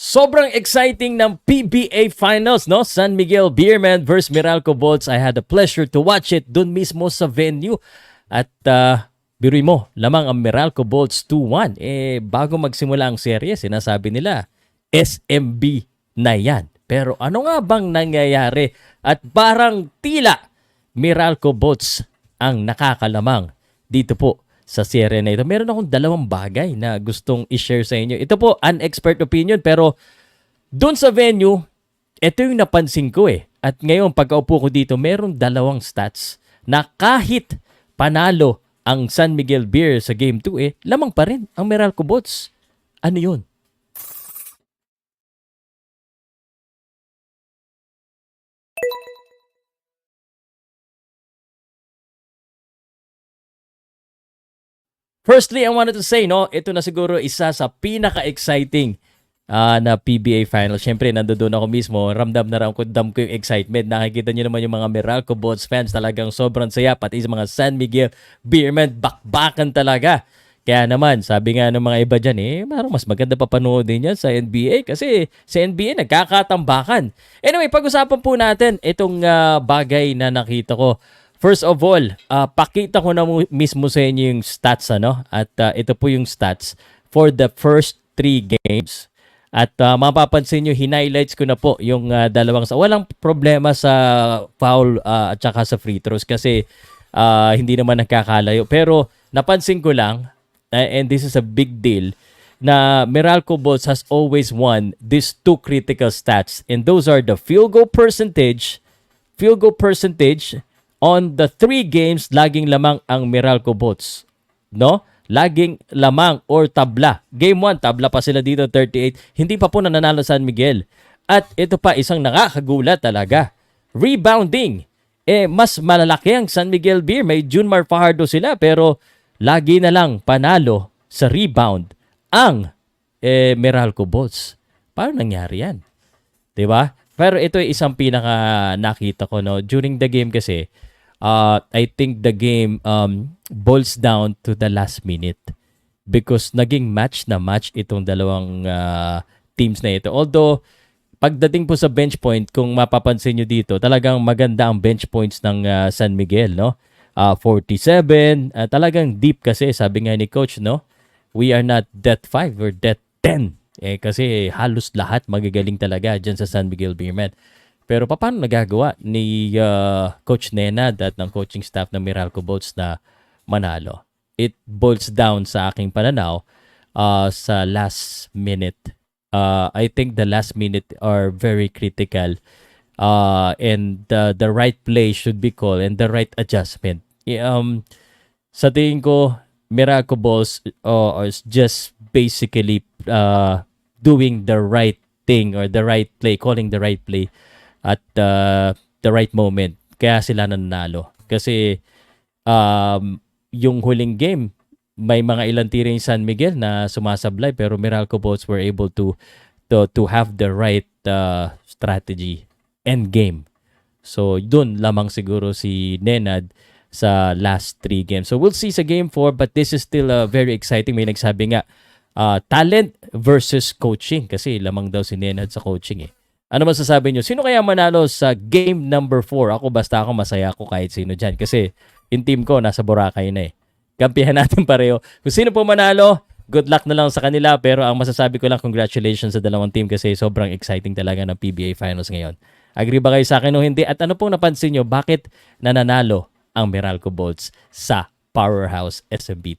Sobrang exciting ng PBA Finals, no? San Miguel Beerman versus Meralco Bolts. I had the pleasure to watch it dun mismo sa venue. At uh, biruin mo, lamang ang Meralco Bolts 2-1. Eh, bago magsimula ang serye, sinasabi nila, SMB na yan. Pero ano nga bang nangyayari? At parang tila, Meralco Bolts ang nakakalamang dito po sa serye na ito. Meron akong dalawang bagay na gustong i-share sa inyo. Ito po, an expert opinion, pero doon sa venue, ito yung napansin ko eh. At ngayon, pagkaupo ko dito, meron dalawang stats na kahit panalo ang San Miguel Beer sa Game 2 eh, lamang pa rin ang Meralco Bots. Ano yun? Firstly, I wanted to say, no, ito na siguro isa sa pinaka-exciting ah, na PBA final. Siyempre, nandoon ako mismo. Ramdam na ram ko, yung excitement. Nakikita nyo naman yung mga Meralco Bots fans. Talagang sobrang saya. Pati sa mga San Miguel Beerman, bakbakan talaga. Kaya naman, sabi nga ng mga iba dyan, eh, parang mas maganda pa panoodin yan sa NBA kasi sa NBA nagkakatambakan. Anyway, pag-usapan po natin itong ah, bagay na nakita ko. First of all, ah, pakita ko na mismo sa inyo yung stats ano at ah, ito po yung stats for the first three games. At ah, mapapansin nyo, hinighlights ko na po yung ah, dalawang sa walang problema sa foul ah, at saka sa free throws kasi ah, hindi naman nagkakalayo. Pero napansin ko lang, ah, and this is a big deal, na Meralco Bolts has always won these two critical stats. And those are the field goal percentage, field goal percentage on the three games, laging lamang ang Meralco Bots. No? Laging lamang or tabla. Game 1, tabla pa sila dito, 38. Hindi pa po nananalo San Miguel. At ito pa, isang nakakagulat talaga. Rebounding. Eh, mas malalaki ang San Miguel Beer. May Junmar Fajardo sila, pero lagi na lang panalo sa rebound ang eh, Meralco Bots. Paano nangyari yan? ba? Pero ito ay isang pinaka nakita ko no during the game kasi uh, I think the game um boils down to the last minute because naging match na match itong dalawang uh, teams na ito. Although pagdating po sa bench point kung mapapansin nyo dito, talagang maganda ang bench points ng uh, San Miguel, no? Uh, 47, uh, talagang deep kasi sabi nga ni coach, no? We are not death 5, we're death 10. Eh, kasi halos lahat magagaling talaga dyan sa San Miguel Beerman. Pero paano nagagawa ni uh, Coach Nenad at ng coaching staff ng Meralco Boats na manalo? It boils down sa aking pananaw uh, sa last minute. Uh, I think the last minute are very critical uh, and the, the right play should be called and the right adjustment. I- Um, sa tingin ko, Meralco Balls uh, is just basically uh, doing the right thing or the right play, calling the right play at uh, the right moment. Kaya sila nanalo. Kasi um, yung huling game, may mga ilang tira yung San Miguel na sumasablay pero Meralco Boats were able to to to have the right uh, strategy end game. So dun lamang siguro si Nenad sa last three games. So we'll see sa game 4 but this is still uh, very exciting. May nagsabi nga uh, talent versus coaching kasi lamang daw si Nenad sa coaching eh. Ano masasabi nyo? Sino kaya manalo sa game number 4? Ako basta ako masaya ako kahit sino dyan kasi yung team ko nasa Boracay na eh. Kampihan natin pareho. Kung sino po manalo, good luck na lang sa kanila pero ang masasabi ko lang congratulations sa dalawang team kasi sobrang exciting talaga ng PBA Finals ngayon. Agree ba kayo sa akin o hindi? At ano pong napansin nyo, bakit nananalo ang Meralco Bolts sa Powerhouse SMBT?